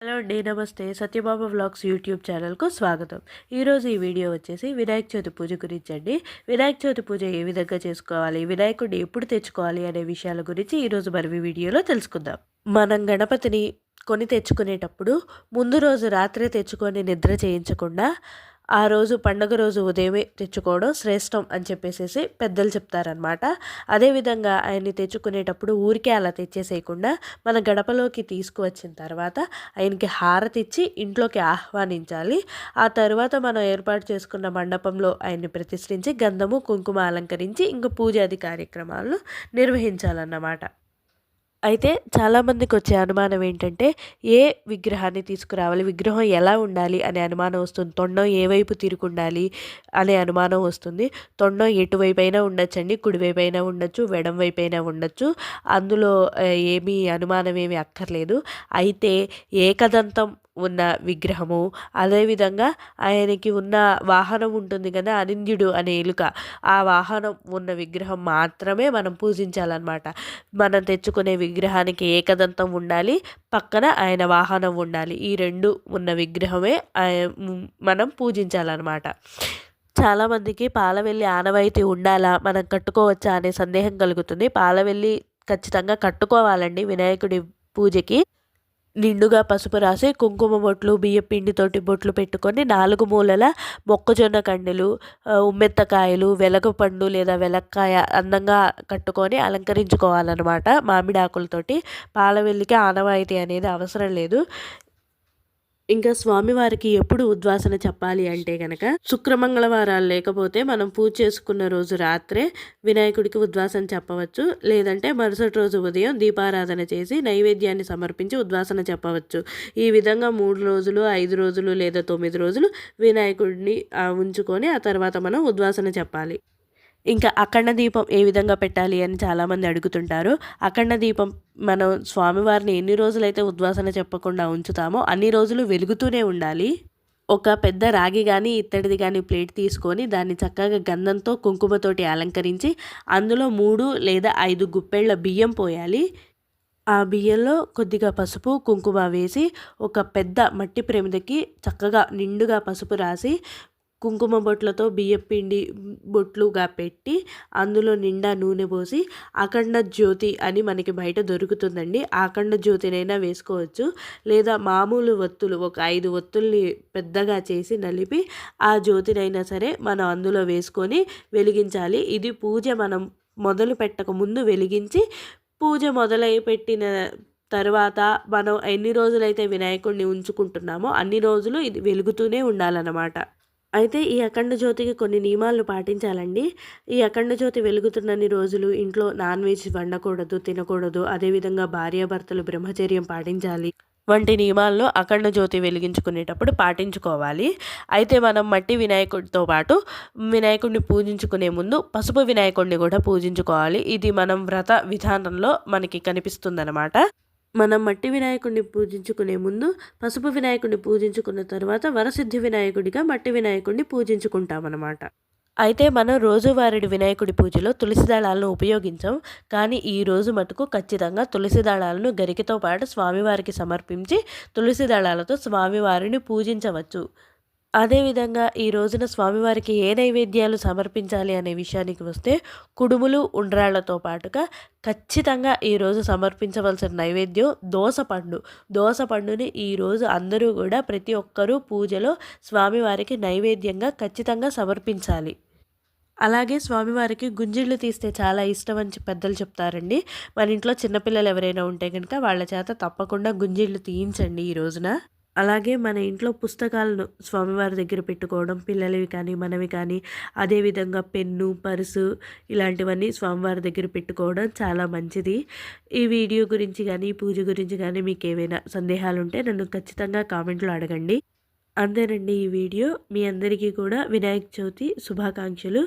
Hello అండి నమస్తే. Satyababa vlogs YouTube ఛానల్కు స్వాగతం. ఈరోజు ఈ వీడియో వచ్చేసి వినాయక చవితి పూజ గురించి అండి వినాయక చవితి పూజ ఏ విధంగా చేసుకోవాలి వినాయకుడిని ఎప్పుడు తెచ్చుకోవాలి అనే విషయాల గురించి ఈరోజు మరి ఈ వీడియోలో తెలుసుకుందాం. మనం గణపతిని కొని తెచ్చుకునేటప్పుడు ముందు రోజు రాత్రే తెచ్చుకొని నిద్ర చేయించకుండా ఆ రోజు పండుగ రోజు ఉదయమే తెచ్చుకోవడం శ్రేష్టం అని చెప్పేసి పెద్దలు చెప్తారనమాట అదేవిధంగా ఆయన్ని తెచ్చుకునేటప్పుడు ఊరికే అలా తెచ్చేసేయకుండా మన గడపలోకి తీసుకువచ్చిన తర్వాత ఆయనకి హారతి ఇచ్చి ఇంట్లోకి ఆహ్వానించాలి. ఆ తర్వాత మనం ఏర్పాటు చేసుకున్న మండపంలో ఆయన్ని ప్రతిష్ఠించి గంధము కుంకుమ అలంకరించి ఇంకా పూజాది కార్యక్రమాలను నిర్వహించాలన్నమాట. అయితే చాలామందికి వచ్చే అనుమానం ఏంటంటే ఏ విగ్రహాన్ని తీసుకురావాలి? విగ్రహం ఎలా ఉండాలి? అనే అనుమానం వస్తుంది. తొండం ఏ వైపు తిరుగుండాలి? అనే అనుమానం వస్తుంది. తొండం ఎటువైపు అయినా ఉండొచ్చండి. కుడివైపు అయినా ఉండొచ్చు. వెడం వైపు అయినా ఉండొచ్చు. అందులో ఏమీ అనుమానం ఏమీ అక్కర్లేదు. అయితే ఏకదంతం ఉన్న విగ్రహము. అదేవిధంగా ఆయనకి ఉన్న వాహనం ఉంటుంది కదా అనింద్యుడు అనే ఎలుక. ఆ వాహనం ఉన్న విగ్రహం మాత్రమే మనం పూజించాలన్నమాట. మనం తెచ్చుకునే విగ్రహానికి ఏకదంతం ఉండాలి పక్కన ఆయన వాహనం ఉండాలి. ఈ రెండు ఉన్న విగ్రహమే మనం పూజించాలన్నమాట. చాలామందికి పాలవెల్లి ఆనవాయితీ ఉండాలా మనం కట్టుకోవచ్చా అనే సందేహం కలుగుతుంది. పాలవెల్లి ఖచ్చితంగా కట్టుకోవాలండి వినాయకుడి పూజకి. నిండుగా పసుపు రాసి కుంకుమ బొట్లు బియ్య పిండితోటి బొట్లు పెట్టుకొని నాలుగు మూలల మొక్కజొన్న కండెలు ఉమ్మెత్తకాయలు వెలగపండు లేదా వెలక్కాయ అందంగా కట్టుకొని అలంకరించుకోవాలన్నమాట మామిడి ఆకులతోటి పాలవెల్లికి ఆనవాయితీ అనేది అవసరం లేదు. ఇంకా స్వామివారికి ఎప్పుడు ఉద్వాసన చెప్పాలి అంటే కనుక శుక్రమంగళవారాలు లేకపోతే మనం పూజ చేసుకున్న రోజు రాత్రే వినాయకుడికి ఉద్వాసన చెప్పవచ్చు. లేదంటే మరుసటి రోజు ఉదయం దీపారాధన చేసి నైవేద్యాన్ని సమర్పించి ఉద్వాసన చెప్పవచ్చు. ఈ విధంగా మూడు రోజులు ఐదు రోజులు లేదా తొమ్మిది రోజులు వినాయకుడిని ఉంచుకొని ఆ తర్వాత మనం ఉద్వాసన చెప్పాలి. ఇంకా అఖండ దీపం ఏ విధంగా పెట్టాలి అని చాలామంది అడుగుతుంటారు. అఖండ దీపం మనం స్వామివారిని ఎన్ని రోజులైతే ఉద్వాసన చెప్పకుండా ఉంచుతామో అన్ని రోజులు వెలుగుతూనే ఉండాలి. ఒక పెద్ద రాగి కానీ ఇత్తడిది కానీ ప్లేట్ తీసుకొని దాన్ని చక్కగా గంధంతో కుంకుమతోటి అలంకరించి అందులో మూడు లేదా ఐదు గుప్పెళ్ళ బియ్యం పోయాలి. ఆ బియ్యంలో కొద్దిగా పసుపు కుంకుమ వేసి ఒక పెద్ద మట్టి ప్రమిదకి చక్కగా నిండుగా పసుపు రాసి కుంకుమ బొట్లతో బియ్యపిండి బొట్లుగా పెట్టి అందులో నిండా నూనె పోసి అఖండ జ్యోతి అని మనకి బయట దొరుకుతుందండి. అఖండ జ్యోతినైనా వేసుకోవచ్చు. లేదా మామూలు ఒత్తులు ఒక ఐదు ఒత్తుల్ని పెద్దగా చేసి నలిపి ఆ జ్యోతినైనా సరే మనం అందులో వేసుకొని వెలిగించాలి. ఇది పూజ మనం మొదలు పెట్టక ముందు వెలిగించి పూజ మొదలై పెట్టిన తర్వాత మనం ఎన్ని రోజులైతే వినాయకుడిని ఉంచుకుంటున్నామో అన్ని రోజులు ఇది వెలుగుతూనే ఉండాలన్నమాట. అయితే ఈ అఖండ జ్యోతికి కొన్ని నియమాలను పాటించాలండి. ఈ అఖండ జ్యోతి వెలుగుతున్నన్ని రోజులు ఇంట్లో నాన్ వెజ్ వండకూడదు తినకూడదు. అదేవిధంగా భార్యాభర్తలు బ్రహ్మచర్యం పాటించాలి. వంటి నియమాలను అఖండ జ్యోతి వెలిగించుకునేటప్పుడు పాటించుకోవాలి. అయితే మనం మట్టి వినాయకుడితో పాటు వినాయకుడిని పూజించుకునే ముందు పసుపు వినాయకుడిని కూడా పూజించుకోవాలి. ఇది మనం వ్రత విధానంలో మనకి కనిపిస్తుందన్నమాట. మనం మట్టి వినాయకుడిని పూజించుకునే ముందు పసుపు వినాయకుడిని పూజించుకున్న తర్వాత వరసిద్ధి వినాయకుడిగా మట్టి వినాయకుడిని పూజించుకుంటామన్నమాట. అయితే మనం రోజువారీ వినాయకుడి పూజలో తులసి దళాలను ఉపయోగించాం కానీ ఈ రోజు మటుకు ఖచ్చితంగా తులసి దళాలను గరికతో పాటు స్వామివారికి సమర్పించి తులసి దళాలతో స్వామివారిని పూజించవచ్చు. అదేవిధంగా ఈ రోజున స్వామివారికి ఏ నైవేద్యాలు సమర్పించాలి అనే విషయానికి వస్తే కుడుములు ఉండ్రాళ్ళతో పాటుగా ఖచ్చితంగా ఈరోజు సమర్పించవలసిన నైవేద్యం దోసపండు దోసపండుని ఈరోజు అందరూ కూడా ప్రతి ఒక్కరూ పూజలో స్వామివారికి నైవేద్యంగా ఖచ్చితంగా సమర్పించాలి. అలాగే స్వామివారికి గుంజిళ్ళు తీస్తే చాలా ఇష్టం అని పెద్దలు చెప్తారండి. మన ఇంట్లో చిన్నపిల్లలు ఎవరైనా ఉంటే కనుక వాళ్ళ చేత తప్పకుండా గుంజిళ్ళు తీయించండి ఈ రోజున. అలాగే మన ఇంట్లో పుస్తకాలను స్వామివారి దగ్గర పెట్టుకోవడం పిల్లలవి కానీ మనవి కానీ అదేవిధంగా పెన్ను పర్సు ఇలాంటివన్నీ స్వామివారి దగ్గర పెట్టుకోవడం చాలా మంచిది. ఈ వీడియో గురించి కానీ పూజ గురించి కానీ మీకు ఏమైనా సందేహాలు ఉంటే నన్ను ఖచ్చితంగా కామెంట్లో అడగండి. అంతేనండి ఈ వీడియో. మీ అందరికీ కూడా వినాయక చవితి శుభాకాంక్షలు.